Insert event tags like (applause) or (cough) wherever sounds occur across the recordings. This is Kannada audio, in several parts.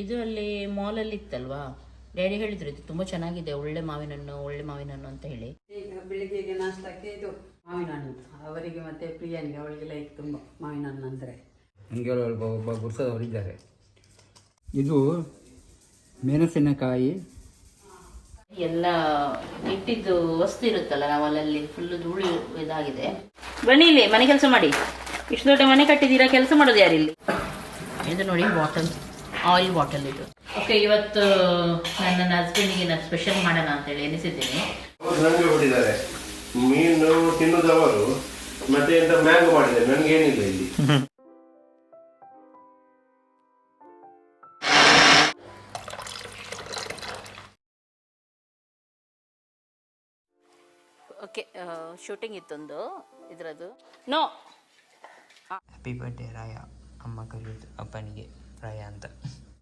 ಇದು ಅಲ್ಲಿ ಮಾಲಲ್ಲಿ ಇತ್ತಲ್ವಾ? ಡ್ಯಾಡಿ ಹೇಳಿದ್ರು ಇದು ತುಂಬಾ ಚೆನ್ನಾಗಿದೆ ಒಳ್ಳೆ ಮಾವಿನ ಹಣ್ಣು ಒಳ್ಳೆ ಮಾವಿನ ಹಣ್ಣು ಅಂತ ಹೇಳಿ. ಈಗ ಬೆಳಿಗ್ಗೆಗೆ ನಾಷ್ಟಕ್ಕೆ ಇದು ಮಾವಿನ ಹಣ್ಣು ಅವರಿಗೆ ಮತ್ತೆ ಪ್ರಿಯಾನಿಗೆ ಅವಳಿಗೆ ಲೈಕ್ ತುಂಬ ಮಾವಿನ ಹಣ್ಣು ಅಂದರೆ. ಹಂಗೆ ಒಬ್ಬ ಒಬ್ಬ ಗುರುಸದವರಿದ್ದಾರೆ ಇದು ಮೆಣಸಿನಕಾಯಿ. ಎಲ್ಲ ಇಟ್ಟಿದ್ದು ವಸ್ತು ಇರುತ್ತಲ್ಲ ನಾವು ಅಲ್ಲಲ್ಲಿ ಫುಲ್ ಧೂಳಿ ಇದಾಗಿದೆ. ಬನ್ನಿ ಇಲ್ಲಿ ಮನೆ ಕೆಲಸ ಮಾಡಿ. ಇಷ್ಟು ದೊಡ್ಡ ಮನೆ ಕಟ್ಟಿದ್ದೀರಾ ಕೆಲಸ ಮಾಡೋದು ಯಾರಿಲ್ಲಿ? ಇದು ನೋಡಿ ಬಾಟಲ್ ಆಯಿಲ್ ಬಾಟಲ್ ಇದು. ಓಕೆ ಇವತ್ತು ನನ್ನ ಹಸ್ಬೆಂಡ್ಗೆ ನಾನು ಸ್ಪೆಷಲ್ ಮಾಡೋಣ ಅಂತೇಳಿ ಎನಿಸಿದ್ದೀನಿ ನನಗೆ ಹೊಡಿದ್ದಾರೆ ಮೀನು ತಿನ್ನೋದವರು ಮತ್ತೆ ಎಂತ ಮ್ಯಾಂಗೋ ಮಾಡಿದೆ ನನಗೆ ಏನಿಲ್ಲ ಇಲ್ಲಿ. ಓಕೆ ಶೂಟಿಂಗ್ ಇತ್ತೊಂದು. ಇದರದ್ದು. No happy birthday Raya. ಅಮ್ಮ ಕರೆಯೋದು ಅಪ್ಪನಿಗೆ. ರಾಯ ಅಂತ.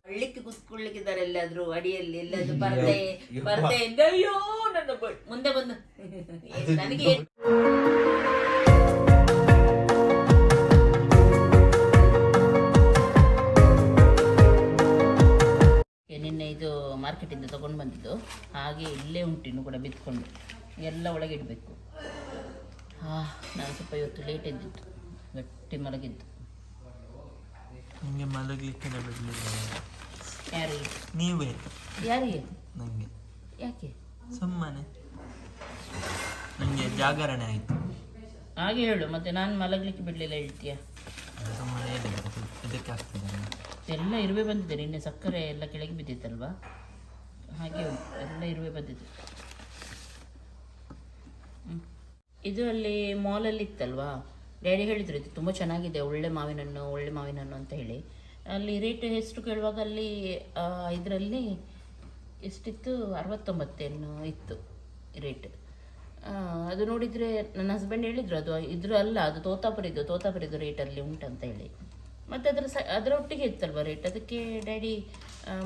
ಹಳ್ಳಿಕ್ಕೆ ಕುತ್ಕೊಳ್ಳಿಕ್ಕಿದ್ದಾರೆ ಎಲ್ಲಾದ್ರೂ ಅಡಿಯಲ್ಲಿ ಎಲ್ಲಾದ್ರೂ ಪರದೆ ಪರದೆಯಿಂದ ಅಯ್ಯೋ ನನ್ನ ಮುಂದೆ ಬಂದು. ನನಗೆ ನಿನ್ನೆ ಇದು ಮಾರ್ಕೆಟಿಂದ ತಗೊಂಡು ಬಂದಿದ್ದು. ಹಾಗೆ ಇಲ್ಲೇ ಉಂಟು ಇನ್ನು ಕೂಡ ಬಿತ್ಕೊಂಡು. ಎಲ್ಲ ಒಳಗೆ ಇಡಬೇಕು. ಹಾ ನಾನು ಸ್ವಲ್ಪ ಇವತ್ತು ಲೇಟ್ ಇದ್ದಿತ್ತು ಗಟ್ಟಿ ಮಲಗಿದ್ದು. ನಿಮಗೆ ಮಲಗಲಿಕ್ಕೆ ಬಿಡಲಿಲ್ಲ ಯಾರಿಗೆ? ನೀವೇ? ಯಾರಿಗೆ? ನನಗೆ ಯಾಕೆ? ಸುಮ್ಮನೆ. ನನಗೆ ಜಾಗರಣೆ ಆಯಿತು. ಹಾಗೆ ಹೇಳು ಮತ್ತೆ ನಾನು ಮಲಗಲಿಕ್ಕೆ ಬಿಡಲಿಲ್ಲ ಹೇಳ್ತೀಯ? ಸುಮ್ಮನೆ ಇದಕ್ಕೆ ಆಗ್ತದೆ ಎಲ್ಲ ಇರುವೆ ಬಂದಿದೆ ನಿನ್ನೆ ಸಕ್ಕರೆ ಎಲ್ಲ ಕೆಳಗೆ ಬಿದ್ದಿತ್ತಲ್ವಾ? ಹಾಗೆ ಎಲ್ಲ ಇರುವೆ ಬಂದಿದೆ. ಇದು ಅಲ್ಲಿ ಮಾಲಲ್ಲಿ ಇತ್ತಲ್ವಾ? ಡ್ಯಾಡಿ ಹೇಳಿದರು, ಇದು ತುಂಬ ಚೆನ್ನಾಗಿದೆ, ಒಳ್ಳೆ ಮಾವಿನ ಹಣ್ಣು ಒಳ್ಳೆ ಮಾವಿನ ಹಣ್ಣು ಅಂತ ಹೇಳಿ. ಅಲ್ಲಿ ರೇಟ್ ಎಷ್ಟು ಕೇಳುವಾಗ ಅಲ್ಲಿ ಇದರಲ್ಲಿ ಎಷ್ಟಿತ್ತು? ಅರವತ್ತೊಂಬತ್ತೇನು ಇತ್ತು ರೇಟ್ ಅದು ನೋಡಿದರೆ ನನ್ನ ಹಸ್ಬೆಂಡ್ ಹೇಳಿದ್ರು, ಅದು ಇದ್ರ ಅಲ್ಲ, ಅದು ತೋತಾಪುರಿದು ತೋತಾಪುರಿದು ರೇಟಲ್ಲಿ ಉಂಟಂತ ಹೇಳಿ. ಮತ್ತು ಅದರ ಸ, ಅದರ ಒಟ್ಟಿಗೆ ಇತ್ತಲ್ವ ರೇಟ್ ಅದಕ್ಕೆ ಡ್ಯಾಡಿ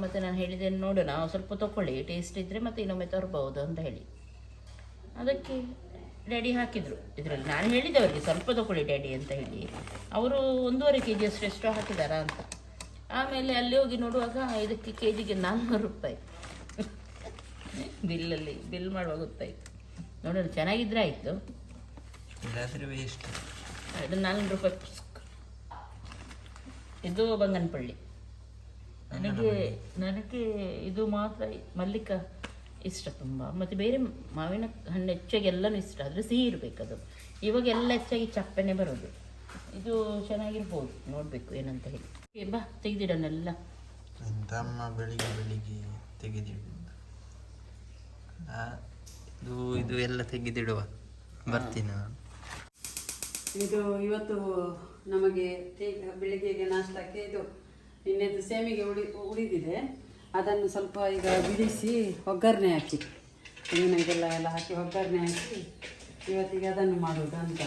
ಮತ್ತು ನಾನು ಹೇಳಿದೆ ನೋಡೋಣ ಸ್ವಲ್ಪ ತೊಗೊಳ್ಳಿ ಟೇಸ್ಟ್ ಇದ್ದರೆ ಮತ್ತೆ ಇನ್ನೊಮ್ಮೆ ತರ್ಬೋದು ಅಂತ ಹೇಳಿ. ಅದಕ್ಕೆ ಡ್ಯಾಡಿ ಹಾಕಿದರು. ಇದರಲ್ಲಿ ನಾನು ಹೇಳಿದ್ದೆ ಅವರಿಗೆ ಸ್ವಲ್ಪ ತಗೊಳ್ಳಿ ಡ್ಯಾಡಿ ಅಂತ ಹೇಳಿ. ಅವರು ಒಂದೂವರೆ ಕೆ ಜಿ ಅಷ್ಟು ಎಷ್ಟೋ ಹಾಕಿದಾರಾ ಅಂತ. ಆಮೇಲೆ ಅಲ್ಲಿ ಹೋಗಿ ನೋಡುವಾಗ ಇದಕ್ಕೆ ಕೆ ಜಿಗೆ ನಾನ್ನೂರು ರೂಪಾಯಿ ಬಿಲ್ಲಲ್ಲಿ ಬಿಲ್ ಮಾಡುವಾಗ ಗೊತ್ತಾಯಿತು. ನೋಡೋಣ ಚೆನ್ನಾಗಿದ್ರೆ ಆಯಿತು. ಎಷ್ಟು ನಾಲ್ನೂರು ರೂಪಾಯಿ ಇದು ಬಂಗನಪಳ್ಳಿ. ನನಗೆ ನನಗೆ ಇದು ಮಾತ್ರ ಮಲ್ಲಿಕ ಇಷ್ಟ ತುಂಬ. ಮತ್ತು ಬೇರೆ ಮಾವಿನ ಹಣ್ಣು ಹೆಚ್ಚಾಗಿ ಎಲ್ಲನೂ ಇಷ್ಟ ಆದರೆ ಸಿಹಿ ಇರಬೇಕದು. ಇವಾಗ ಎಲ್ಲ ಹೆಚ್ಚಾಗಿ ಚಪ್ಪೆನೆ ಬರೋದು. ಇದು ಚೆನ್ನಾಗಿರ್ಬೋದು ನೋಡಬೇಕು ಏನಂತ ಹೇಳಿ. ಬಾ ತೆಗೆದಿಡೋಣೆಲ್ಲ ತಮ್ಮ ಬೆಳಿಗ್ಗೆ ಬೆಳಿಗ್ಗೆ ತೆಗೆದಿಡು. ಆ, ಇದು ಇದು ಎಲ್ಲ ತೆಗೆದಿಡುವ. ಬರ್ತೀನಿ ನಾನು. ಇದು ಇವತ್ತು ನಮಗೆ ಬೆಳಿಗ್ಗೆಗೆ ನಾಷ್ಟಕ್ಕೆ ಇದು ನಿನ್ನೆದು ಸೇಮಿಗೆ ಉಳಿ ಉಳಿದಿದೆ ಅದನ್ನು ಸ್ವಲ್ಪ ಈಗ ಬಿಡಿಸಿ ಒಗ್ಗರಣೆ ಹಾಕಿ. ತೆಂಗಿನ ಇದೆಲ್ಲ ಎಲ್ಲ ಹಾಕಿ ಒಗ್ಗರಣೆ ಹಾಕಿ ಇವತ್ತಿಗೆ ಅದನ್ನು ಮಾಡೋದು ಅಂತ.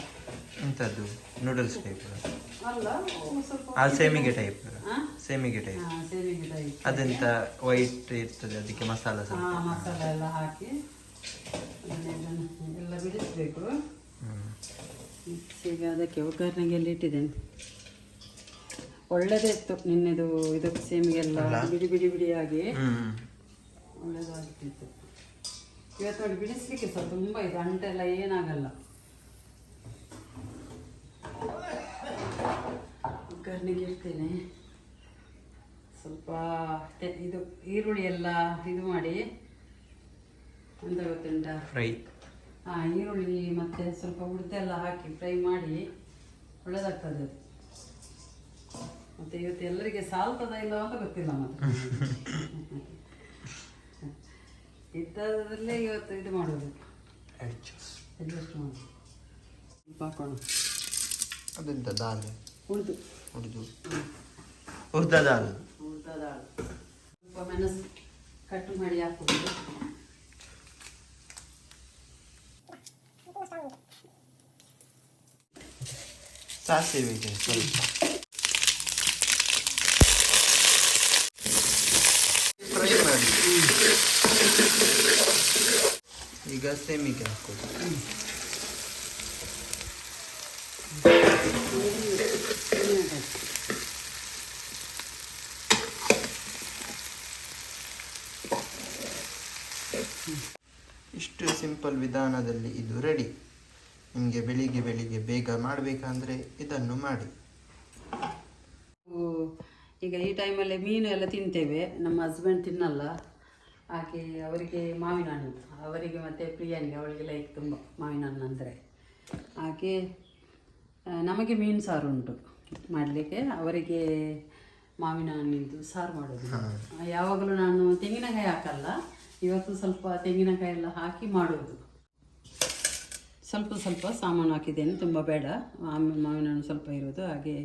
ಎಂಥದ್ದು? ನೂಡಲ್ಸ್ ಟೈಪ್ ಅಲ್ಲ ಸ್ವಲ್ಪ ಆ ಸೇಮಿಗೆ ಟೈಪ್? ಸೇಮಿಗೆ ಟೈಪ್ ಹಾಂ ಸೇಮಿಗೆ ಟೈಪ್ ಅದೆಂತ? ವೈಟ್ ಇರ್ತದೆ ಅದಕ್ಕೆ ಮಸಾಲ ಹಾ ಸ್ವಲ್ಪ ಮಸಾಲ ಎಲ್ಲ ಹಾಕಿ ಎಲ್ಲ ಬಿಡಿಸ್ಬೇಕು. ಈಗ ಅದಕ್ಕೆ ಒಗ್ಗರಣೆಗೆಲ್ಲ ಇಟ್ಟಿದ್ದೇನೆ. ಒಳ್ಳೆದೇ ಇತ್ತು ನಿನ್ನೆದು ಇದು ಸೇಮಿಗೆಲ್ಲ ಬಿಡಿ ಬಿಡಿ ಬಿಡಿಯಾಗಿ. ಒಳ್ಳೇದಾಗ್ತಿತ್ತು. ಇವತ್ತು ನೋಡಿ ಬಿಡಿಸ್ಲಿಕ್ಕೆ ಸಹ ತುಂಬ ಇದು ಅಂಟೆಲ್ಲ ಏನಾಗಲ್ಲ. ಕುಕ್ಕರ್ನಿಗೆ ಇಡ್ತೇನೆ ಸ್ವಲ್ಪ ಇದು ಈರುಳ್ಳಿ ಎಲ್ಲ ಇದು ಮಾಡಿ ಎಂತ ಗೊತ್ತುಂಟಾ ಫ್ರೈ ಹಾಂ ಈರುಳ್ಳಿ ಮತ್ತು ಸ್ವಲ್ಪ ಉಡ್ದೆಲ್ಲ ಹಾಕಿ ಫ್ರೈ ಮಾಡಿ ಒಳ್ಳೇದಾಗ್ತದೆ ಅದು. ಮತ್ತು ಇವತ್ತು ಎಲ್ಲರಿಗೆ ಸಾಲ್ತದ ಇಲ್ಲ ಅಂತ ಗೊತ್ತಿಲ್ಲ ಮತ್ತೆ. ಇದ್ದದ್ರಲ್ಲೇ ಇವತ್ತು ಇದು ಮಾಡೋದು. ಅಡ್ಜಸ್ಟ್ ಮಾಡೋದು. ಹಾಕೋಣ. ಅದೆಂತ ದಾಲ್? ಉಳಿದು. ಉಳಿದು. ಉರ್ದ ದಾಲ್. ಉಳ್ದದ ಸ್ವಲ್ಪ ಮೆಣಸು ಕಟ್ಟು ಮಾಡಿ ಹಾಕೋದು ಸಾಸಿವೆ ಇದೆ ಸ್ವಲ್ಪ. ಈಗ ಸೆಮಿಗೆ ಹಾಕೋದು ಇಷ್ಟು ಸಿಂಪಲ್ ವಿಧಾನದಲ್ಲಿ ಇದು ರೆಡಿ ನಿಮಗೆ ಬೆಳಿಗ್ಗೆ ಬೆಳಿಗ್ಗೆ ಬೇಗ ಮಾಡಬೇಕಂದ್ರೆ ಇದನ್ನು ಮಾಡಿ. ಈಗ ಈ ಟೈಮಲ್ಲಿ ಮೀನು ಎಲ್ಲ ತಿಂತೇವೆ. ನಮ್ಮ ಹಸ್ಬೆಂಡ್ ತಿನ್ನಲ್ಲ. ಹಾಗೆ ಅವರಿಗೆ ಮಾವಿನ ಹಣ್ಣು. ಅವರಿಗೆ ಮತ್ತು ಪ್ರಿಯನಿಗೆ ಅವಳಿಗೆ ಲೈಕ್ ತುಂಬ ಮಾವಿನ ಹಣ್ಣು ಅಂದರೆ. ಹಾಗೆ ನಮಗೆ ಮೀನು ಸಾರು ಉಂಟು. ಮಾಡಲಿಕ್ಕೆ ಅವರಿಗೆ ಮಾವಿನ ಹಣ್ಣಿಂದು ಸಾರು ಮಾಡೋದು. ಯಾವಾಗಲೂ ನಾನು ತೆಂಗಿನಕಾಯಿ ಹಾಕಲ್ಲ. ಇವತ್ತು ಸ್ವಲ್ಪ ತೆಂಗಿನಕಾಯಿ ಎಲ್ಲ ಹಾಕಿ ಮಾಡೋದು. ಸ್ವಲ್ಪ ಸ್ವಲ್ಪ ಸಾಮಾನು ಹಾಕಿದ್ದೇನೆ ತುಂಬ ಬೇಡ. ಆಮೇಲೆ ಮಾವಿನ ಹಣ್ಣು ಸ್ವಲ್ಪ ಇರೋದು. ಹಾಗೆ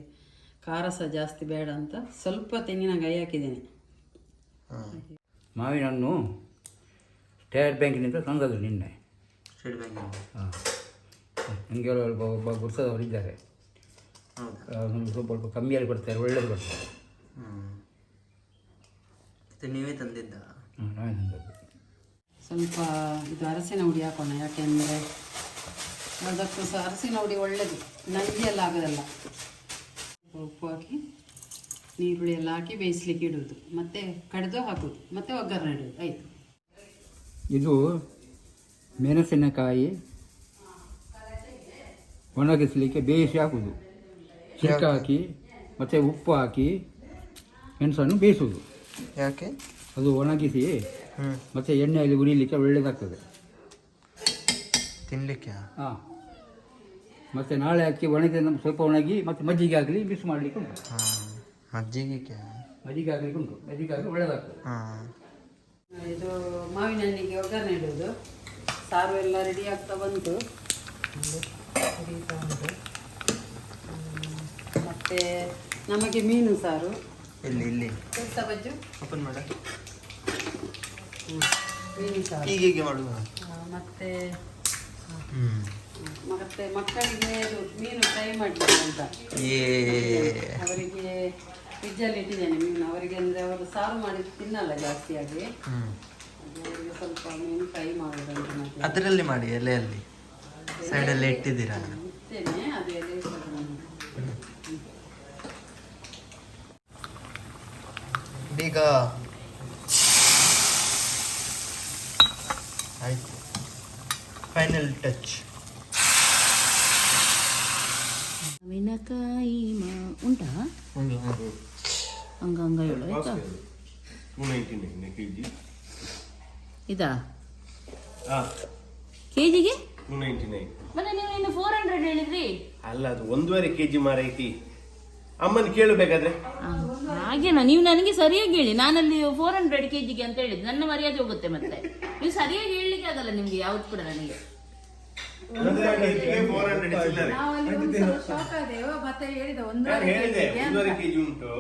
ಖಾರ ಸಹ ಜಾಸ್ತಿ ಬೇಡ ಅಂತ ಸ್ವಲ್ಪ ತೆಂಗಿನಕಾಯಿ ಹಾಕಿದ್ದೇನೆ. ಮಾವಿನ ಹಣ್ಣು ಸ್ಟೇಟ್ ಬ್ಯಾಂಕಿನಿಂದ ತಂದದ್ದು ನಿನ್ನೆ. ಸ್ಟೇಟ್ ಬ್ಯಾಂಕ್ ಹಾಂ. ನನಗೆ ಒಬ್ಬ ಒಬ್ಬ ಗುರ್ಸದವರು ಇದ್ದಾರೆ. ನಮಗೆ ಸ್ವಲ್ಪ ಸ್ವಲ್ಪ ಕಮ್ಮಿಯಲ್ಲಿ ಕೊಡ್ತಾರೆ ಒಳ್ಳೇದು ಕೊಡ್ತಾರೆ. ಹ್ಞೂ ನೀವೇ ತಂದಿದ್ದ? ಹಾಂ ನಾವೇ ತಂದದ್ದು. ಸ್ವಲ್ಪ ಇದು ಅರಸಿನ ಹುಡಿ ಹಾಕೋಣ ಯಾಕೆಂದರೆ ಅದಕ್ಕೂ ಸಹ ಅರಸಿನ ಹುಡಿ ಒಳ್ಳೆಯದು ನಂದಿಯೆಲ್ಲ ಎಲ್ಲ ಆಗೋದಲ್ಲ ಉಪ್ಪು ಹಾಕಿ. ನೀರುಳ್ಳಿ ಎಲ್ಲ ಹಾಕಿ ಬೇಯಿಸ್ಲಿಕ್ಕೆ ಇಡುವುದು ಮತ್ತೆ ಕಡಿದು ಹಾಕುದು. ಮತ್ತೆ ಒಗ್ಗರಣೆ ಇಡುವುದು ಆಯಿತು. ಇದು ಮೆಣಸಿನಕಾಯಿ ಒಣಗಿಸ್ಲಿಕ್ಕೆ ಬೇಯಿಸಿ ಹಾಕುವುದು ಚಿಕ್ಕ ಹಾಕಿ ಮತ್ತೆ ಉಪ್ಪು ಹಾಕಿ ಮೆಣಸನ್ನು ಬೇಯಿಸುವುದು ಯಾಕೆ? ಅದು ಒಣಗಿಸಿ ಮತ್ತೆ ಮತ್ತು ಎಣ್ಣೆಯಲ್ಲಿ ಉರಿಲಿಕ್ಕೆ ಒಳ್ಳೆಯದಾಗ್ತದೆ ತಿನ್ನಲಿಕ್ಕೆ ಹಾಂ. ಮತ್ತು ನಾಳೆ ಹಾಕಿ ಒಣಗಿದ ಸ್ವಲ್ಪ ಒಣಗಿ ಮತ್ತು ಮಜ್ಜಿಗೆ ಆಗಲಿ ಮಿಕ್ಸ್ ಮಾಡಲಿಕ್ಕೆ ಉಂಟು. ಹಾಂ ಮಜ್ಜಿಗೆ ಮಜ್ಜಿಗೆ ಆಗಲಿಕ್ಕೆ ಉಂಟು. ಮಜ್ಜಿಗೆ ಆಗಲಿ ಒಳ್ಳೆಯದಾಗ್ತದೆ ಇದು ಮಾವಿನ ಹಣ್ಣಿಗೆ ಒಗ್ಗರಣೆ ಇಡುವುದು. ಸಾರು ಎಲ್ಲ ರೆಡಿ ಆಗ್ತಾ ಬಂತು. ಕುದೀತಾ ಉಂಟು ಹ್ಮ್, ಮತ್ತೆ ನಮಗೆ ಮೀನು ಸಾರು. ಇಲ್ಲಿ ಇಲ್ಲಿ. ಬಜ್ಜು? ಓಪನ್ ಮಾಡ. ಮೀನು ಸಾರು. ಹೀಗೆ ಹೀಗೆ ಮಾಡುವ. ಮತ್ತೆ ಮತ್ತೆ ಮಕ್ಕಳಿಗೆ ಇದು ಮೀನು ಫ್ರೈ ಮಾಡಲಿಕ್ಕೆ ಅಂತ. ಏ. ಅವರಿಗೆ ಫ್ರಿಜ್ಜಲ್ಲಿ ಇಟ್ಟಿದ್ದೇನೆ ಮೀನು. ಅವರಿಗೆ ಅಂದರೆ ಅವರು ಸಾರು ಮಾಡಿ ತಿನ್ನಲ್ಲ ಜಾಸ್ತಿಯಾಗಿ ಅವರಿಗೆ ಸ್ವಲ್ಪ ಮೀನು ಫ್ರೈ ಮಾಡೋದಂತ ಮತ್ತೆ. ಅದರಲ್ಲಿ ಮಾಡಿ ಎಲೆಯಲ್ಲಿ? ಸೈಡಲ್ಲಿ ಇಟ್ಟಿದ್ದೀರಾ? ಅದು ಎಲೆ. ಈಗ ಆಯ್ತು. ಫೈನಲ್ ಟಚ್ ಮಾವಿನಕಾಯಿ ಮಾ ಉಂಟಾ? ಹಂಗ ಹಂಗ ಹೇಳು ಆಯ್ತಾ? ಇದಾ? ಕೆಜಿಗೆ? ಟೂ ನೈಂಟಿ ನೈನ್ ಮತ್ತೆ ನೀವು ಇನ್ನು ಫೋರ್ ಹಂಡ್ರೆಡ್ ಹೇಳಿದ್ರಿ? ಅಲ್ಲ ಅದು ಒಂದೂವರೆ ಕೆ ಜಿ ಮಾರೈತಿ. ಅಮ್ಮನ ಕೇಳಬೇಕಾದ್ರೆ ಹಾಗೇನಾ? ನೀವು ನನಗೆ ಸರಿಯಾಗಿ ಹೇಳಿ. ನಾನಲ್ಲಿ ಫೋರ್ ಹಂಡ್ರೆಡ್ ಕೆ ಜಿಗೆ ಅಂತ ಹೇಳಿದ್ದು. ನನ್ನ ಮರ್ಯಾದೆ ಹೋಗುತ್ತೆ ಮತ್ತೆ. ನೀವು ಸರಿಯಾಗಿ ಹೇಳಲಿಕ್ಕೆ ಆಗಲ್ಲ ನಿಮ್ಗೆ ಯಾವ್ದು ಕೂಡ ನನಗೆ. ಶಾಕ್ ಆದೆವು ಮತ್ತೆ ಹೇಳಿದ ನಾನು ಒಂದೂವರೆ ಹೇಳಿದೆ ಕೆಜಿಗೆ ಅಂತ. ಒಂದೂವರೆ ಕೆ ಜಿ ಉಂಟು.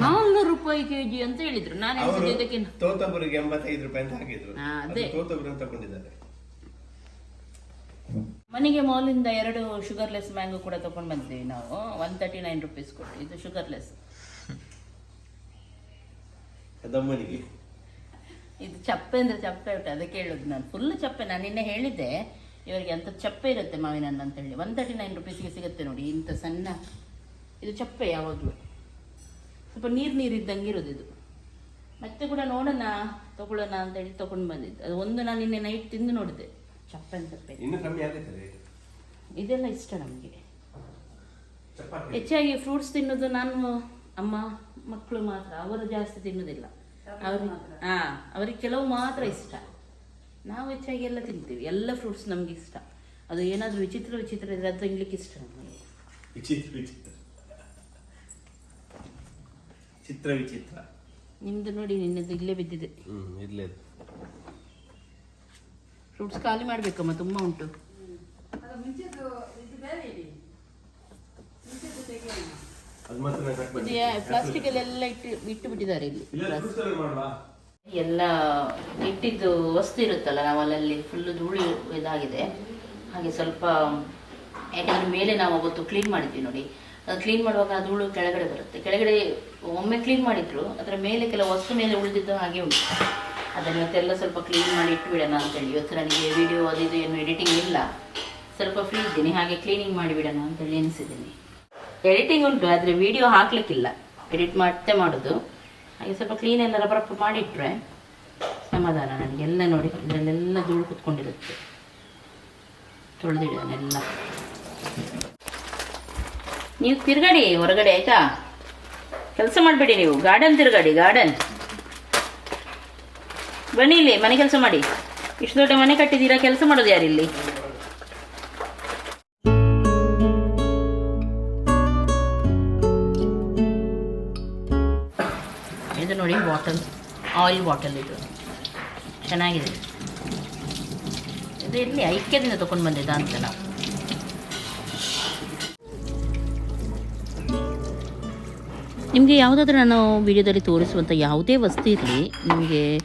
ನಾಲ್ನೂರು ರೂಪಾಯಿ ಕೆಜಿ ಅಂತ ಹೇಳಿದ್ರು. ನಾನು ಅವರು ಎಣಿಸಿದ್ದು ಇದಕ್ಕೆ ತೋತಬರಿಗೆ ಎಂಬತ್ತೈದು ರೂಪಾಯಿ ಅಂತ ಹಾಕಿದ್ರು. ಹಾ, ಅದು ಅದೇ. ತೋತಬರು ತಗೊಂಡಿದ್ದಾರೆ ಮನೆಗೆ ಮಾಲಿಂದ ಎರಡು ಶುಗರ್ಲೆಸ್ ಮ್ಯಾಂಗೋ ಕೂಡ ತಗೊಂಡು ಬಂದಿದ್ದೀವಿ ನಾವು. ಒನ್ ತರ್ಟಿ ನೈನ್ ರುಪೀಸ್ ಕೊಟ್ಟು. ಇದು ಶುಗರ್ಲೆಸ್. ಅದಮ್ಮನಿಗೆ ಇದು ಚಪ್ಪೆ ಅಂದ್ರೆ ಚಪ್ಪೆ ಉಂಟು ಅದಕ್ಕೆ ಹೇಳುದು ನಾನು. ಫುಲ್ ಚಪ್ಪೆ ನಾನು ನಿನ್ನೆ ಹೇಳಿದ್ದೆ ಇವರಿಗೆ ಅಂತ ಚಪ್ಪೆ ಇರುತ್ತೆ ಮಾವಿನ ಹಣ್ಣು ಅಂತ ಹೇಳಿ. ಒನ್ ತರ್ಟಿ ನೈನ್ ರುಪೀಸ್ಗೆ ಸಿಗುತ್ತೆ ನೋಡಿ ಇಂಥ ಸಣ್ಣ ಇದು ಚಪ್ಪೆ ಯಾವಾಗಲೂ. ಸ್ವಲ್ಪ ನೀರು ನೀರು ಇದ್ದಂಗೆ ಇರೋದು ಇದು. ಮತ್ತೆ ಕೂಡ ನೋಡೋಣ ತಗೊಳ್ಳೋಣ ಅಂತ ಹೇಳಿ ತಗೊಂಡ್ ಬಂದಿದ್ದು. ಅದು ಒಂದು ನಾನು ನಿನ್ನೆ ನೈಟ್ ತಿಂದು ನೋಡಿದೆ ಚಪ್ಪೆ ಅಂತ ಚಪ್ಪೆ. ಇದೆಲ್ಲ ಇಷ್ಟ ನಮಗೆ. ಹೆಚ್ಚಾಗಿ ಫ್ರೂಟ್ಸ್ ತಿನ್ನೋದು ನಾನು ಅಮ್ಮ ಮಕ್ಕಳು ಮಾತ್ರ ಅವರು ಜಾಸ್ತಿ ತಿನ್ನೋದಿಲ್ಲ. ಅವ್ರಿಗೆ ಹಾ ಅವ್ರಿಗೆ ಕೆಲವು ಮಾತ್ರ ಇಷ್ಟ. ನಾವು ಹೆಚ್ಚಾಗಿ ಎಲ್ಲ ತಿಂತೀವಿ. ಎಲ್ಲ ಫ್ರೂಟ್ಸ್ ನಮ್ಗೆ ಇಷ್ಟ. ಅದು ಏನಾದರೂ ವಿಚಿತ್ರ ವಿಚಿತ್ರ ಇದ್ರೆ ಅದು ತಿನ್ಲಿಕ್ಕೆ ಇಷ್ಟ ನಮಗೆ. ವಿಚಿತ್ರ ವಿಚಿತ್ರ. ಚಿತ್ರ ವಿಚಿತ್ರ. ನಿಮ್ದು ನೋಡಿ ನಿನ್ನದು ಇಲ್ಲೇ ಬಿದ್ದಿದೆ. ಹ್ಮ್ ಇರ್ಲಿ ಫ್ರೂಟ್ಸ್ ಖಾಲಿ ಮಾಡ್ಬೇಕಮ್ಮ ತುಂಬ ಉಂಟು ಅದು ಮುಂಚೆದು ಇದು ಬೇರೆ ಇಡಿ ಮುಂಚೆದು ತೆಗೆಯೋಣ ಅದು ಮಾತ್ರ ನಾನು cut ಮಾಡಿ ಪ್ಲಾಸ್ಟಿಕ್ ಎಲ್ಲ ಇಟ್ಟು ಇಟ್ಟು ಬಿಟ್ಟಿದ್ದಾರೆ ಇಲ್ಲಿ. ಎಲ್ಲ ಇಟ್ಟಿದ್ದು ವಸ್ತು ಇರುತ್ತಲ್ಲ ನಾವು ಅಲ್ಲಲ್ಲಿ ಫುಲ್ ಧೂಳಿ ಇದಾಗಿದೆ. ಹಾಗೆ ಸ್ವಲ್ಪ ಯಾಕಂದ್ರೆ ಮೇಲೆ ನಾವು ಅವತ್ತು ಕ್ಲೀನ್ ಮಾಡಿದ್ವಿ ನೋಡಿ. ಅದು ಕ್ಲೀನ್ ಮಾಡುವಾಗ ಆ ಧೂಳು ಕೆಳಗಡೆ ಬರುತ್ತೆ. ಕೆಳಗಡೆ ಒಮ್ಮೆ ಕ್ಲೀನ್ ಮಾಡಿದ್ರು ಅದರ ಮೇಲೆ ಕೆಲವು ವಸ್ತು ಮೇಲೆ ಉಳಿದಿದ್ದು ಹಾಗೆ ಉಂಟು. ಅದನ್ನು ಇವತ್ತೆಲ್ಲ ಸ್ವಲ್ಪ ಕ್ಲೀನ್ ಮಾಡಿ ಇಟ್ಬಿಡೋಣ ಅಂತೇಳಿ. ಇವತ್ತು ನನಗೆ ವಿಡಿಯೋ ಅದು ಇದು ಏನು ಎಡಿಟಿಂಗ್ ಇಲ್ಲ. ಸ್ವಲ್ಪ ಫ್ರೀ ಇದ್ದೀನಿ. ಹಾಗೆ ಕ್ಲೀನಿಂಗ್ ಮಾಡಿಬಿಡೋಣ ಅಂತೇಳಿ ಎನಿಸಿದ್ದೀನಿ ಎಡಿಟಿಂಗ್ ಉಂಟು, ಆದರೆ ವಿಡಿಯೋ ಹಾಕ್ಲಿಕ್ಕಿಲ್ಲ. ಎಡಿಟ್ ಮತ್ತೆ ಮಾಡೋದು. ಹಾಗೆ ಸ್ವಲ್ಪ ಕ್ಲೀನ್ ಎಲ್ಲ ರಬ್ಬ ರಬ್ಬ ಮಾಡಿಟ್ರೆ ಸಮಾಧಾನ ನನಗೆಲ್ಲ ನೋಡಿ ಇದರಲ್ಲೆಲ್ಲ ಧೂಳು ಕುತ್ಕೊಂಡಿರುತ್ತೆ. ತೊಳೆದಿಡೋನೆಲ್ಲ ನೀವು ತಿರುಗಡಿ ಹೊರಗಡೆ, ಆಯ್ತಾ? ಕೆಲಸ ಮಾಡಬೇಡಿ ನೀವು. ಗಾರ್ಡನ್ ತಿರುಗಾಡಿ ಗಾರ್ಡನ್ ಬನ್ನಿ ಇಲ್ಲಿ, ಮನೆ ಕೆಲಸ ಮಾಡಿ. ಇಷ್ಟು ದೊಡ್ಡ ಮನೆ ಕಟ್ಟಿದ್ದೀರಾ? ಕೆಲಸ ಮಾಡೋದು ಯಾರಿಲ್ಲಿ? ಆಯಿಲ್ ಬಾಟಲ್ ಇದು. ಚೆನ್ನಾಗಿದೆ. ಇದು ಎಲ್ಲಿ ಐಕ್ಯದಿಂದ ತೊಗೊಂಡು ಬಂದಿದ್ದ ಅಂತ ನಾವು. ನಿಮಗೆ ಯಾವುದಾದ್ರೂ ನಾನು ವಿಡಿಯೋದಲ್ಲಿ ತೋರಿಸುವಂಥ ಯಾವುದೇ ವಸ್ತು ಇರಲಿ, ನಿಮಗೆ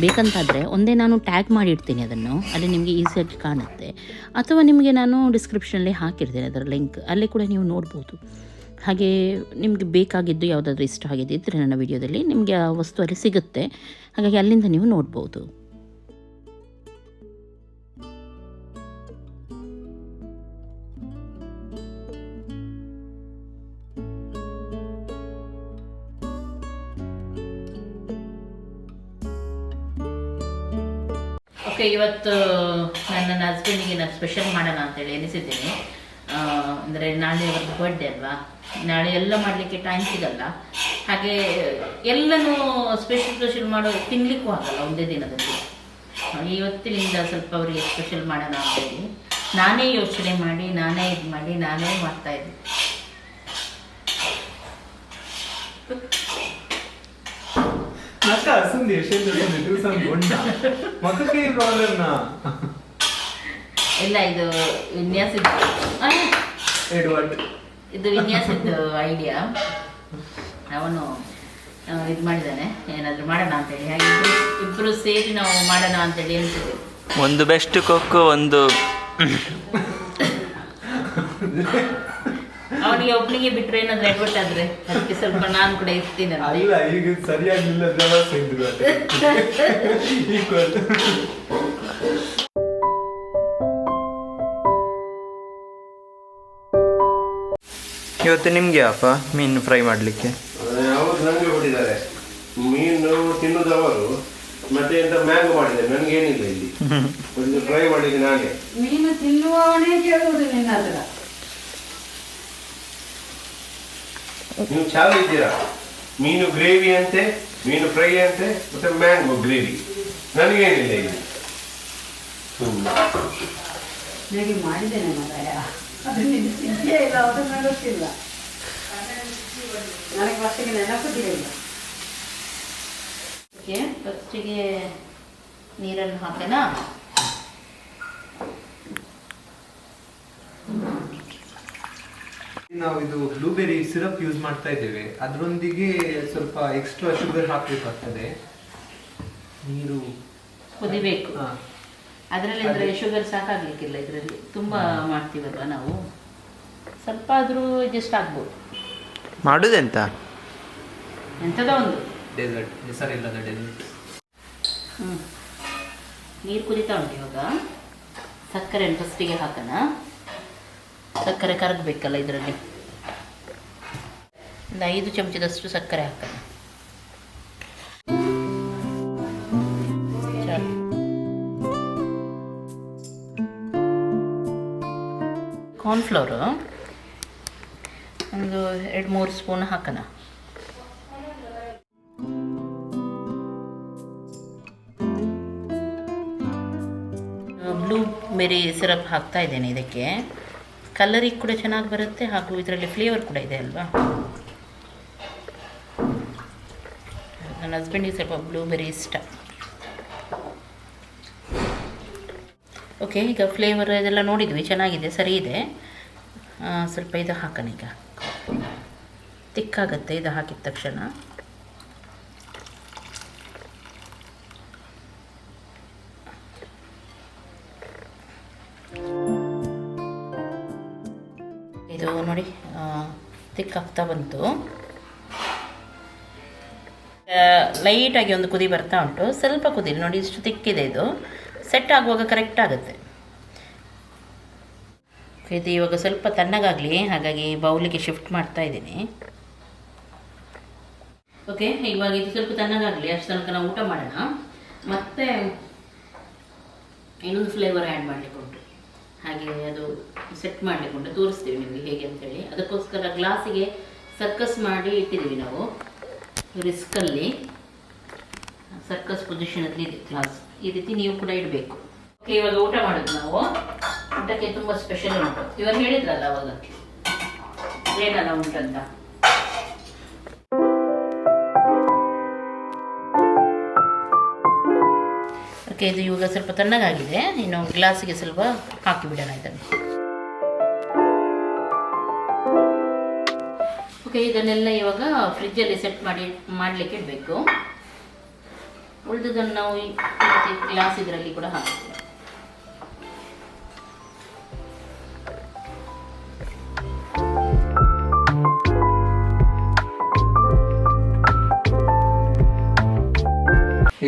ಬೇಕಂತಾದರೆ ಒಂದೇ ನಾನು ಟ್ಯಾಗ್ ಮಾಡಿರ್ತೀನಿ ಅದನ್ನು. ಅಲ್ಲಿ ನಿಮಗೆ ಈಸಿಯಾಗಿ ಕಾಣುತ್ತೆ. ಅಥವಾ ನಿಮಗೆ ನಾನು ಡಿಸ್ಕ್ರಿಪ್ಷನಲ್ಲಿ ಹಾಕಿರ್ತೇನೆ ಅದರ ಲಿಂಕ್ ಅಲ್ಲಿ ಕೂಡ ನೀವು ನೋಡ್ಬೋದು. ಹಾಗೆ ನಿಮಗೆ ಬೇಕಾಗಿದ್ದು ಯಾವುದಾದ್ರೂ ಇಷ್ಟ ಆಗಿದ್ದರೆ ನನ್ನ ವಿಡಿಯೋದಲ್ಲಿ ನಿಮಗೆ ಆ ವಸ್ತು ಅಲ್ಲಿ ಸಿಗುತ್ತೆ. ಹಾಗಾಗಿ ಅಲ್ಲಿಂದ ನೀವು ನೋಡ್ಬೋದು. ಓಕೆ ಇವತ್ತು ನನ್ನ ಹಸ್ಬೆಂಡಿಗೆ ನಾನು ಸ್ಪೆಷಲ್ ಮಾಡೋಣ ಅಂತೇಳಿ ಎನಿಸಿದ್ದೀನಿ ಅಂದರೆ ನಾಳೆ ಅವ್ರದ್ದು ಬರ್ಡೇ ಅಲ್ವಾ? ನಾಳೆ ಎಲ್ಲ ಮಾಡಲಿಕ್ಕೆ ಟೈಮ್ ಸಿಗಲ್ಲ. ಹಾಗೆ ಎಲ್ಲನೂ ಸ್ಪೆಷಲ್ ಸ್ಪೆಷಲ್ ಮಾಡೋ ತಿನ್ನಲಿಕ್ಕೂ ಆಗಲ್ಲ ಒಂದೇ ದಿನದಲ್ಲಿ. ಇವತ್ತಿನಿಂದ ಸ್ವಲ್ಪ ಅವರಿಗೆ ಸ್ಪೆಷಲ್ ಮಾಡೋಣ ಅಂತ ಹೇಳಿ. ನಾನೇ ಯೋಚನೆ ಮಾಡಿ, ನಾನೇ ಇದು ಮಾಡಿ, ನಾನೇ ಮಾಡ್ತಾ ಇದ್ದೆ. Naka ಎಷ್ಟೇ the Asian person ಇಲ್ಲ ಇದು ವಿನ್ಯಾಸದ ಎಡ್ವರ್ಡ್ ಇದು ವಿನ್ಯಾಸದ ಐಡಿಯಾ ಅವನು ಇದು ಮಾಡಿದ್ದಾನೆ ಏನಾದರೂ ಮಾಡೋಣ ಅಂತೇಳಿ. ಹಾಗೆ ಇಬ್ರು ಇಬ್ಬರು ಸೇರಿ ನಾವು ಮಾಡೋಣ ಅಂತೇಳಿ ಹೇಳ್ತೀವಿ ಒಂದು ಬೆಸ್ಟ್ ಕೊಕ್ಕು ಒಂದು ಅವನಿಗೆ ಒಬ್ಬನಿಗೆ ಬಿಟ್ಟರೆ ಏನಾದರೂ ಎಡ್ವರ್ಟ್ ಆದ್ರೆ? ಅದಕ್ಕೆ ಸ್ವಲ್ಪ ನಾನು ಕೂಡ ಇರ್ತೀನಿ ಅಲ್ಲ ಈಗ ಸರಿಯಾಗಿಲ್ಲ ಈಕ್ವಲ್ ಇವತ್ತು ನಿಮಗೆ ಅಪ್ಪ ಮೀನು ಫ್ರೈ ಮಾಡಲಿಕ್ಕೆ? ಅವರು ನನಗೆ ಕೊಟ್ಟಿದ್ದಾರೆ ಮೀನು ತಿನ್ನುದವರು ಮತ್ತೆ ಎಂತ ಮ್ಯಾಂಗೋ ಮಾಡಿದೆ ನನಗೇನಿಲ್ಲ ಇಲ್ಲಿ. ಒಂದು ಫ್ರೈ ಮಾಡಿದೆ ನಾನೇ ಮೀನು ತಿನ್ನುವವನೇ ಕೇಳುವುದು ನಿನ್ನ ಹತ್ರ. ನೀವು ಚಾಲು ಇದ್ದೀರಾ? ಮೀನು ಗ್ರೇವಿ ಅಂತೆ ಮೀನು ಫ್ರೈ ಅಂತೆ ಮತ್ತೆ ಮ್ಯಾಂಗೋ ಗ್ರೇವಿ ನನಗೇನಿಲ್ಲ ಇಲ್ಲಿ. ಮಾಡಿದ್ದೇನೆ ಮಾರಾಯ ಅದು ಸಿದ್ಧಿಯೇ ಇಲ್ಲ ಅದನ್ನ ಗೊತ್ತಿಲ್ಲ ನನಗೆ ಫಸ್ಟಿಗೆ ನೆನಪುದಿಲ್ಲ ಓಕೆ ಫಸ್ಟಿಗೆ ನೀರನ್ನು ಹಾಕೋಣ ನಾವು ಇದು ಬ್ಲೂಬೆರಿ ಸಿರಪ್ ಯೂಸ್ ಮಾಡ್ತಾ ಇದ್ದೇವೆ. ಅದರೊಂದಿಗೆ ಸ್ವಲ್ಪ ಎಕ್ಸ್ಟ್ರಾ ಶುಗರ್ ಹಾಕಬೇಕಾಗ್ತದೆ. ನೀರು ಕುದಿಬೇಕು. ಹಾ. ಅದರಲ್ಲಿ ಅಂದರೆ ಶುಗರ್ ಸಾಕಾಗಲಿಕ್ಕಿಲ್ಲ ಇದರಲ್ಲಿ. ತುಂಬ ಮಾಡ್ತೀವಲ್ವ ನಾವು? ಸ್ವಲ್ಪ ಆದರೂ ಅಡ್ಜಸ್ಟ್ ಆಗ್ಬೋದು. ಮಾಡುದೆಂತ? ಎಂಥದೋ ಒಂದು. ಡೆಸರ್ಟ್ ಹೆಸರಿಲ್ಲದ ಡೆಸರ್ಟ್ ಹ್ಞೂ ನೀರು ಕುದಿತಾ ಉಂಟು ಇವಾಗ. ಸಕ್ಕರೆ ಫಸ್ಟಿಗೆ ಹಾಕೋಣ. ಸಕ್ಕರೆ ಕರಗಬೇಕಲ್ಲ ಇದರಲ್ಲಿ. ಒಂದು ಐದು ಚಮಚದಷ್ಟು ಸಕ್ಕರೆ ಹಾಕೋಣ. ಕಾರ್ನ್ಫ್ಲೋರು ಒಂದು ಎರಡು ಮೂರು ಸ್ಪೂನ್ ಹಾಕೋಣ. ಬ್ಲೂ ಬೆರಿ ಸಿರಪ್ ಹಾಕ್ತಾ ಇದ್ದೇನೆ ಇದಕ್ಕೆ. ಕಲರಿಗೆ ಕೂಡ ಚೆನ್ನಾಗಿ ಬರುತ್ತೆ ಹಾಗೂ ಇದರಲ್ಲಿ ಫ್ಲೇವರ್ ಕೂಡ ಇದೆ ಅಲ್ವಾ? ನನ್ನ ಹಸ್ಬೆಂಡಿಗೆ ಸ್ವಲ್ಪ ಬ್ಲೂಬೆರಿ ಇಷ್ಟ. ಓಕೆ ಈಗ ಫ್ಲೇವರ್ ಇದೆಲ್ಲ ನೋಡಿದ್ವಿ, ಚೆನ್ನಾಗಿದೆ, ಸರಿ ಇದೆ. ಸ್ವಲ್ಪ ಇದು ಹಾಕೋಣ ಈಗ. ತಿಕ್ಕಾಗತ್ತೆ, ಇದು ಹಾಕಿದ ತಕ್ಷಣ. ಇದು ನೋಡಿ ತಿಕ್ಕಾಗ್ತಾ ಬಂತು. ಲೈಟಾಗಿ ಒಂದು ಕುದಿ ಬರ್ತಾ ಉಂಟು. ಸ್ವಲ್ಪ ಕುದಿ ನೋಡಿ ಇಷ್ಟು ತಿಕ್ಕಿದೆ ಇದು. ಸೆಟ್ ಆಗುವಾಗ ಕರೆಕ್ಟ್ ಆಗುತ್ತೆ. ಇದು ಇವಾಗ ಸ್ವಲ್ಪ ತಣ್ಣಗಾಗಲಿ, ಹಾಗಾಗಿ ಬೌಲಿಗೆ ಶಿಫ್ಟ್ ಮಾಡ್ತಾ ಇದ್ದೀನಿ. ಓಕೆ ಇವಾಗ ಇದು ಸ್ವಲ್ಪ ತಣ್ಣಗಾಗಲಿ, ಅಷ್ಟು ತನಕ ನಾವು ಊಟ ಮಾಡೋಣ. ಮತ್ತೆ ಇನ್ನೊಂದು ಫ್ಲೇವರ್ ಆ್ಯಡ್ ಮಾಡಲಿಕ್ಕೆ ಉಂಟು. ಹಾಗೆ ಅದು ಸೆಟ್ ಮಾಡಲಿಕ್ಕೆ ಉಂಟು. ತೋರಿಸ್ತೀವಿ ನಿಮಗೆ ಹೇಗೆ ಅಂತೇಳಿ. ಅದಕ್ಕೋಸ್ಕರ ಗ್ಲಾಸಿಗೆ ಸರ್ಕಸ್ ಮಾಡಿ ಇಟ್ಟಿದ್ದೀವಿ ನಾವು. ರಿಸ್ಕಲ್ಲಿ ಸರ್ಕಸ್ ಪೊಸಿಷನಲ್ಲಿ ಇದೆ ಗ್ಲಾಸ್. ಈ ರೀತಿ ನೀವು ಕೂಡ ಇಡಬೇಕು. ಓಕೆ, ಇವಾಗ ಊಟ ಮಾಡೋದು ನಾವು. ಊಟಕ್ಕೆ ತುಂಬ ಸ್ಪೆಷಲ್ ಉಂಟು. ಇವಾಗ ಹೇಳಿದ್ರಲ್ಲ ಅವಾಗ. ಏನೆಲ್ಲ ಉಂಟಂತ ಓಕೆ, ಇದು ಇವಾಗ ಸ್ವಲ್ಪ ತಣ್ಣಗಾಗಿದೆ. ಇನ್ನು ಗ್ಲಾಸಿಗೆ ಸ್ವಲ್ಪ ಹಾಕಿ ಬಿಡೋಣ ಇದನ್ನು. ಓಕೆ, ಇದನ್ನೆಲ್ಲ ಇವಾಗ ಫ್ರಿಜ್ಜಲ್ಲಿ ಸೆಟ್ ಮಾಡಿ, ಮಾಡಲಿಕ್ಕೆ ಇಡಬೇಕು. ಉಳಿದುದನ್ನು ನಾವು ಈ ಗ್ಲಾಸ್ ಇದರಲ್ಲಿ ಕೂಡ ಹಾಕ್ತೀವಿ.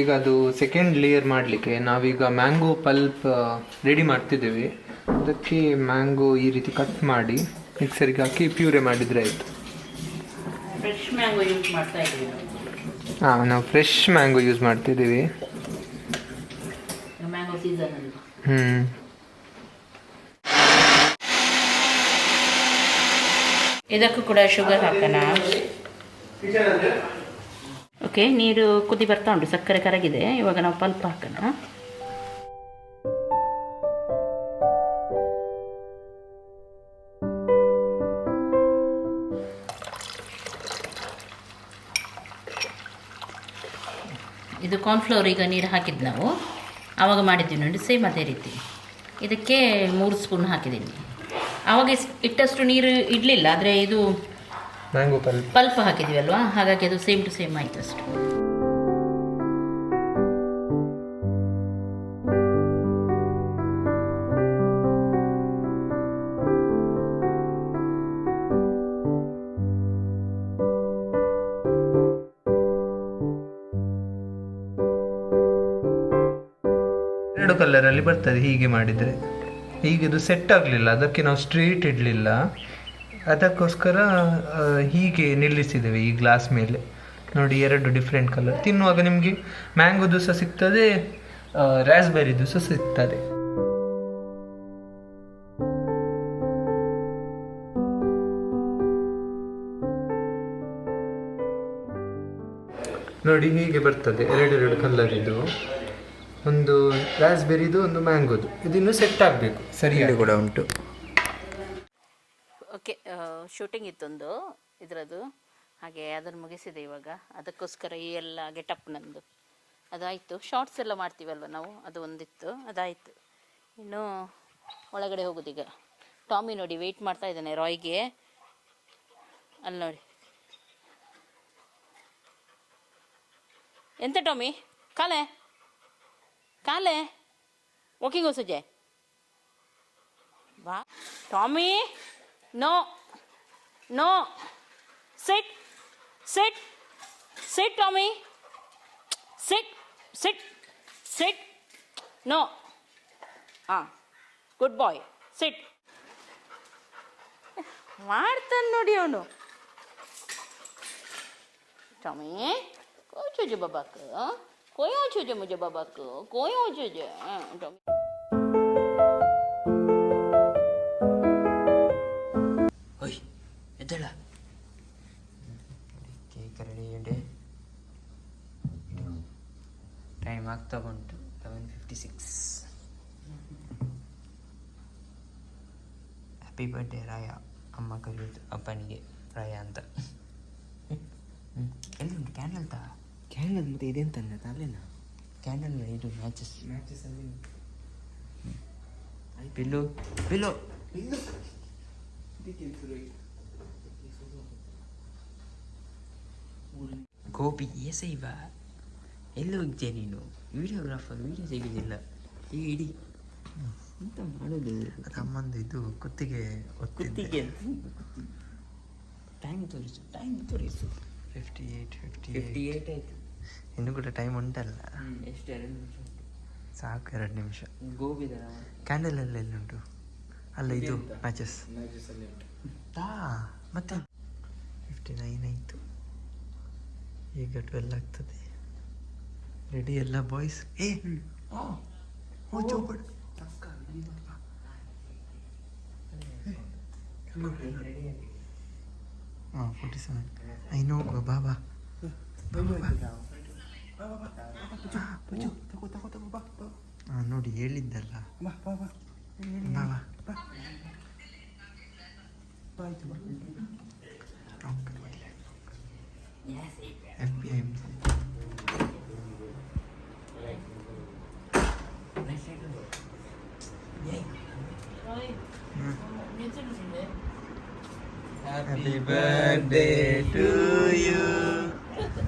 ಈಗ ಅದು ಸೆಕೆಂಡ್ ಲೇಯರ್ ಮಾಡಲಿಕ್ಕೆ ನಾವೀಗ ಮ್ಯಾಂಗೋ ಪಲ್ಪ್ ರೆಡಿ ಮಾಡ್ತಿದ್ದೀವಿ. ಅದಕ್ಕೆ ಮ್ಯಾಂಗೋ ಈ ರೀತಿ ಕಟ್ ಮಾಡಿ ಮಿಕ್ಸರಿಗೆ ಹಾಕಿ ಪ್ಯೂರೆ ಮಾಡಿದರೆ ಆಯಿತು. ಫ್ರೆಶ್ ಮ್ಯಾಂಗೋ ಯೂಸ್ ಮಾಡ್ತಾ ಇದ್ದೀವಿ ಹಾಂ ನಾವು ಫ್ರೆಶ್ ಮ್ಯಾಂಗೋ ಯೂಸ್ ಮಾಡ್ತಿದ್ದೀವಿ. ಮ್ಯಾಂಗೋ ಹ್ಞೂ ಇದಕ್ಕೂ ಕೂಡ ಶುಗರ್ ಹಾಕೋಣ. ಓಕೆ ನೀರು ಕುದಿ ಬರ್ತಾ ಉಂಟು ಸಕ್ಕರೆ ಕರಗಿದೆ. ಇವಾಗ ನಾವು ಪಲ್ಪ್ ಹಾಕೋಣ. ಇದು ಕಾರ್ನ್ಫ್ಲವರ್ ಈಗ ನೀರು ಹಾಕಿದ್ದು ನಾವು. ಆವಾಗ ಮಾಡಿದ್ದೀವಿ ನೋಡಿ ಸೇಮ್ ಅದೇ ರೀತಿ. ಇದಕ್ಕೆ ಮೂರು ಸ್ಪೂನ್ ಹಾಕಿದ್ದೀನಿ ಆವಾಗ ಇಟ್ಟಷ್ಟು ನೀರು ಇಡಲಿಲ್ಲ ಆದರೆ ಇದು ಪಲ್ಪ್ ಹಾಕಿದ್ದೀವಲ್ವಾ ಹಾಗಾಗಿ ಅದು ಸೇಮ್ ಟು ಸೇಮ್ ಆಯಿತು ಅಷ್ಟು. ಬರ್ತದೆ, ಹೀಗೆ ಮಾಡಿದರೆ. ಈಗ ಇದು ಸೆಟ್ ಆಗಲಿಲ್ಲ, ಅದಕ್ಕೆ ನಾವು ಸ್ಟ್ರೇಟ್ ಇಡಲಿಲ್ಲ. ಅದಕ್ಕೋಸ್ಕರ ಹೀಗೆ ನಿಲ್ಲಿಸಿದ್ದೇವೆ ಈ ಗ್ಲಾಸ್ ಮೇಲೆ. ನೋಡಿ, ಎರಡು ಡಿಫ್ರೆಂಟ್ ಕಲರ್ ತಿನ್ನುವಾಗ ನಿಮಗೆ ಮ್ಯಾಂಗೋದು ಸಹ ಸಿಗ್ತದೆ ರಾಸ್ಬೆರಿದು ಸಹ ಸಿಗ್ತದೆ. ನೋಡಿ, ಹೀಗೆ ಬರ್ತದೆ ಎರಡೆರಡು ಕಲರ್ ಇದು. ಒಂದು ರಾಸ್ಬೆರಿದು ಒಂದು ಮ್ಯಾಂಗೋದು ಇದಿನ್ನು ಸೆಟ್ ಆಗಬೇಕು. ಸರಿ ಕೂಡ ಉಂಟು. ಓಕೆ ಶೂಟಿಂಗ್ ಇತ್ತೊಂದು ಇದರದ್ದು. ಹಾಗೆ ಅದನ್ನು ಮುಗಿಸಿದೆ ಇವಾಗ. ಅದಕ್ಕೋಸ್ಕರ ಈ ಎಲ್ಲ ಗೆಟಪ್ ನಂದು. ಅದಾಯಿತು. ಶಾರ್ಟ್ಸ್ ಎಲ್ಲ ಮಾಡ್ತೀವಲ್ವ ನಾವು? ಅದು ಒಂದಿತ್ತು. ಅದಾಯಿತು. ಇನ್ನು ಒಳಗಡೆ ಹೋಗೋದೀಗ ಟಾಮಿ ನೋಡಿ ವೆಯ್ಟ್ ಮಾಡ್ತಾ ಇದ್ದಾನೆ ರಾಯ್ಗೆ ಅಲ್ಲಿ ನೋಡಿ. ಎಂತ ಟಾಮಿ ಕಾಲೆ? ಕಾಲೆ ವಾಕಿಂಗ್ ಸುಜೆ ವಾ Tommy no no sit sit sit Tommy sit sit sit no ಹಾಂ ಗುಡ್ ಬಾಯ್ ಸಿಟ್ ಮಾಡ್ತಾನೆ ನೋಡಿ ಅವನು Tommy koyo chuje mujhe baba ko koyo chuje oi edala ke karne eh, ide time ak to kon 56 happy birthday raya. Amma kalu appanige raya anta ಎಲ್ಲಿ ಉಂಟು ಕ್ಯಾನಲ್ತಾ ಕ್ಯಾಂಡಲ್ ಮತ್ತು ಇದೇನು ತಂದೆ? ಅಲ್ಲೇನಾ ಕ್ಯಾಂಡಲ್ ಇದು ಮ್ಯಾಚಸ್ ಮ್ಯಾಚಸ್ ಅಲ್ಲಿ ಪಿಲ್ಲು ಪಿಲ್ಲು. ಗೋಪಿ ಎಸೈವ ಎಲ್ಲಿ ಹೋಗ್ತೀಯ ನೀನು? ವೀಡಿಯೋಗ್ರಾಫರ್ ವೀಡಿಯೋ ತೆಗೆದಿಲ್ಲ. ಈಗ ಇಡಿ. ಎಂತ ಮಾಡೋದು? ತಮ್ಮಂದು ಇದು ಕುತ್ತಿಗೆ ಕುತ್ತಿಗೆ ಟೈಮ್ ತೋರಿಸು ಟೈಮ್ ತೋರಿಸು fifty eight fifty fifty eight ಆಯ್ತು. ಇನ್ನು ಕೂಡ ಟೈಮ್ ಉಂಟಲ್ಲ. ಎಷ್ಟು ಎರಡು ನಿಮಿಷ ಸಾಕು ಎರಡು ನಿಮಿಷ. ಗೋಬಿದರ ಕ್ಯಾಂಡಲ್ ಎಲ್ಲ ಎಲ್ಲಿ ಅಲ್ಲ ಇದು ಮ್ಯಾಚಸ್ ತಾ ಮತ್ತೆ? ಫಿಫ್ಟಿ ನೈನ್ ಆಯಿತು. ಈಗ ಟ್ವೆಲ್ ಆಗ್ತದೆ. ರೆಡಿ ಎಲ್ಲ ಬಾಯ್ಸ್ ಏ ಓ ಚೌಪಡ್ ಹಾಂ. ಫೋರ್ಟಿ ಸೆವೆನ್ ಐನೋ ಬಾ ಬಾ ಹಾಂ ನೋಡಿ ಹೇಳಿದ್ದಲ್ಲ. ಬಾ ಬಾ. F B I Happy birthday to you.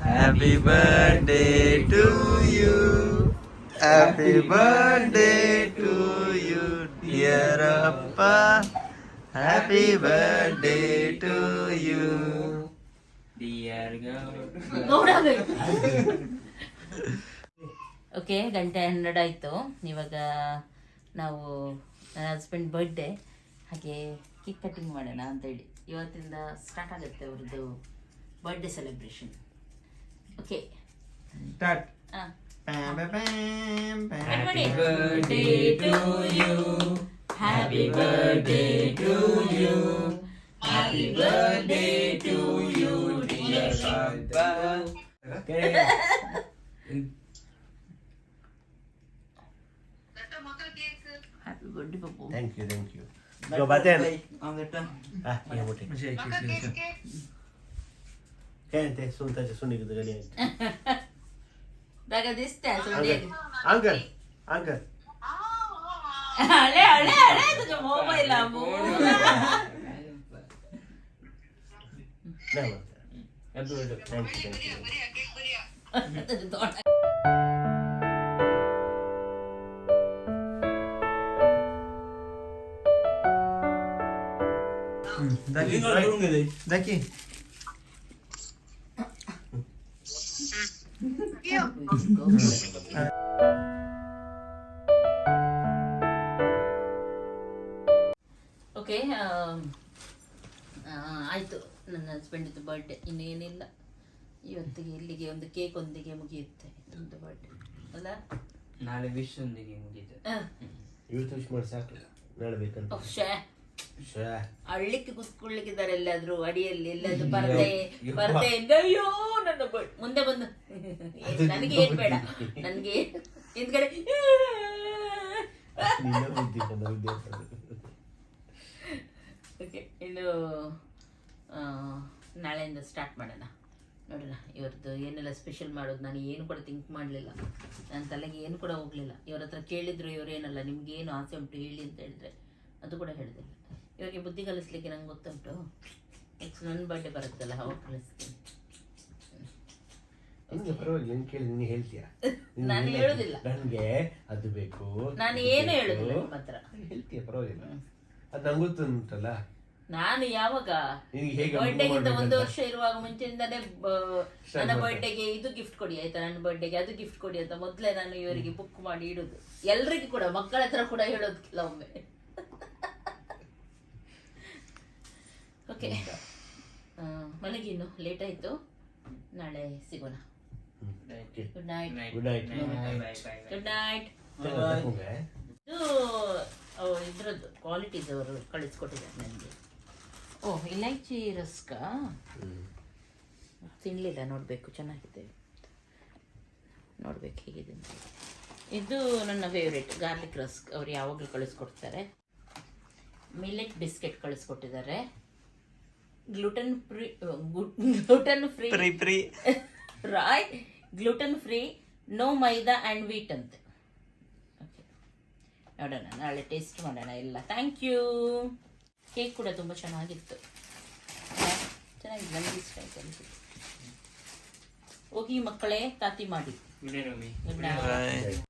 Happy birthday to you. Happy birthday to you, dear Appa. Happy birthday to you. (laughs) Okay ಗಂಟೆ ಹನ್ನೆರಡು ಆಯಿತು ಇವಾಗ ನಾವು ನನ್ನ ಹಸ್ಬೆಂಡ್ ಬರ್ಡೇ ಹಾಗೆ ಕೇಕ್ ಕಟಿಂಗ್ ಮಾಡೋಣ ಅಂತೇಳಿ ಇವತ್ತಿಂದ ಸ್ಟಾರ್ಟ್ ಆಗುತ್ತೆ ಅವ್ರದ್ದು ಬರ್ಡೇ ಸೆಲೆಬ್ರೇಷನ್ ಓಕೆ Start. ಹಾಂ Bam, bam, bam, bam. Happy birthday to you. Happy birthday to you. Happy birthday to you, dear Santa. Happy birthday, Babu. Thank you thank you काय म्हणते सुलताच्या सुनीकडे गडी आहे बघा दिसत्या सोडली. अंकल अंकल अरे अरे अरे तुझ्या मोबाईल नाही थँक्यू थँक्यू दाखी दाखी ಓಕೆ ಆಯಿತು. ನನ್ನ ಹಸ್ಬೆಂಡಿದ್ದು ಬರ್ಡೇ ಇನ್ನೇನಿಲ್ಲ. ಇವತ್ತಿಗೆ ಇಲ್ಲಿಗೆ ಒಂದು ಕೇಕ್ ಒಂದಿಗೆ ಮುಗಿಯುತ್ತೆ. ಒಂದು ಬರ್ಡೇ ಅಲ್ಲ? ನಾಳೆ ವಿಶ್ ಒಂದಿಗೆ ಮುಗಿಯುತ್ತೆ. ಇವತ್ತು ವಿಶ್ ಮಾಡಿ ಸಾಕು. ನಾಳೆ ಬೇಕಂತ. ಅಳ್ಳಿಕ್ಕೆ ಕುಸ್ಕೊಳ್ಳಿಕ್ಕಿದ್ದಾರೆ ಎಲ್ಲಾದ್ರೂ ಅಡಿಯಲ್ಲಿ ಎಲ್ಲಾದ್ರೂ ಪರದೆ ಪರದೆಯಿಂದ ಅಯ್ಯೋ ನನ್ನ ಮುಂದೆ ಬಂದು. ನನಗೆ ಏನ್ ಬೇಡ. ನನ್ಗೆ ಹಿಂದ್ಗಡೆ ಓಕೆ ಇನ್ನು ನಾಳೆಯಿಂದ ಸ್ಟಾರ್ಟ್ ಮಾಡೋಣ. ನೋಡೋಣ ಇವ್ರದ್ದು ಏನೆಲ್ಲ ಸ್ಪೆಷಲ್ ಮಾಡೋದು ನಾನು ಏನು ಕೂಡ ಥಿಂಕ್ ಮಾಡಲಿಲ್ಲ. ನನ್ನ ತಲೆಗೆ ಏನು ಕೂಡ ಹೋಗಲಿಲ್ಲ. ಇವ್ರ ಹತ್ರ ಕೇಳಿದ್ರು ಇವರೇನಲ್ಲ ನಿಮ್ಗೆ ಏನು ಆಸೆ ಉಂಟು ಹೇಳಿ ಅಂತ ಹೇಳಿದ್ರೆ ಅದು ಕೂಡ ಹೇಳಿದಿಲ್ಲ. ಇವರಿಗೆ ಬುದ್ಧಿ ಕಲಿಸ್ಲಿಕ್ಕೆ ನಂಗೆ ಗೊತ್ತುಂಟು. ನೆಕ್ಸ್ಟ್ ನನ್ನ ಬರ್ಡೇ ಬರುತ್ತಲ್ಲ ಅವಾಗ ಕಲಿಸ್ತೀನಿ. ನಿಂಗೆ ಪರವಾಗಿಲ್ಲ ನೀನು ಕೇಳಿ ನೀನು ಹೇಳ್ತೀಯಾ? (laughs) ನಾನು ಇಲ್ಲ- ಹೇಳುದಿಲ್ಲ. ನನ್ಗೆ ಅದು ಬೇಕು ನಾನು ಏನು. ಹೇಳುದಿಲ್ಲ ನಿಮ್ಮ ಹತ್ರ. ಹೇಳ್ತೀಯ ಪರವಾಗಿಲ್ಲ. ಅದು ನಂಗೆ ಗೊತ್ತುಂಟಲ್ಲ. ನಾನು ಯಾವಾಗ? ಬರ್ಡೇಗಿಂತ ಒಂದು ವರ್ಷ ಇರುವಾಗ Start ನನ್ನ ಬರ್ಡೇಗೆ ಇದು ಗಿಫ್ಟ್ ಕೊಡಿ ಆಯ್ತಾ? ನನ್ನ ಬರ್ಡೇಗೆ ಅದು ಗಿಫ್ಟ್ ಕೊಡಿ ಅಂತ ಮೊದಲೇ ನಾನು ಇವರಿಗೆ ಬುಕ್ ಮಾಡಿ ಇಡುದು. ಎಲ್ರಿಗೂ ಕೂಡ ಮಕ್ಕಳ ಹತ್ರ ಕೂಡ ಹೇಳೋದು ಕೆಲವೊಮ್ಮೆ. ಓಕೆ. ಮಲಗಿ ಇನ್ನು ಲೇಟ್ ಆಯ್ತು. ನಾಳೆ ಸಿಗೋಣ. Good night good night good night? ಇದು ಇದ್ರದ್ದು ಕ್ವಾಲಿಟಿ ಅವರು ಕಳಿಸ್ಕೊಟ್ಟಿದ್ದಾರೆ ನನಗೆ. ಓ ಇಲೈಚಿ ರಸ್ಕ? ತಿನ್ನಲಿಲ್ಲ ನೋಡಬೇಕು ಚೆನ್ನಾಗಿದೆ. ನೋಡ್ಬೇಕು ಹೇಗಿದೆ ಇದು ನನ್ನ ಫೇವ್ರೇಟ್ ಗಾರ್ಲಿಕ್ ರಸ್ಕ್. ಅವ್ರು ಯಾವಾಗಲೂ ಕಳಿಸ್ಕೊಡ್ತಾರೆ. ಮಿಲೆಟ್ ಬಿಸ್ಕೆಟ್ ಕಳಿಸ್ಕೊಟ್ಟಿದ್ದಾರೆ. Gluten free gluten free rye free rye gluten free no maida and wheat ಅಂತೆ. ಓಕೆ ನೋಡೋಣ ನಾಳೆ ಟೇಸ್ಟ್ ಮಾಡೋಣ ಎಲ್ಲ. ಥ್ಯಾಂಕ್ ಯು ಕೇಕ್ ಕೂಡ ತುಂಬ ಚೆನ್ನಾಗಿತ್ತು. ಚೆನ್ನಾಗಿದೆ ನನಗೆ ಇಷ್ಟ ಆಯ್ತು ಅನಿಸಿ ಹೋಗಿ ಮಕ್ಕಳೇ ತಾತಿ ಮಾಡಿ. Good night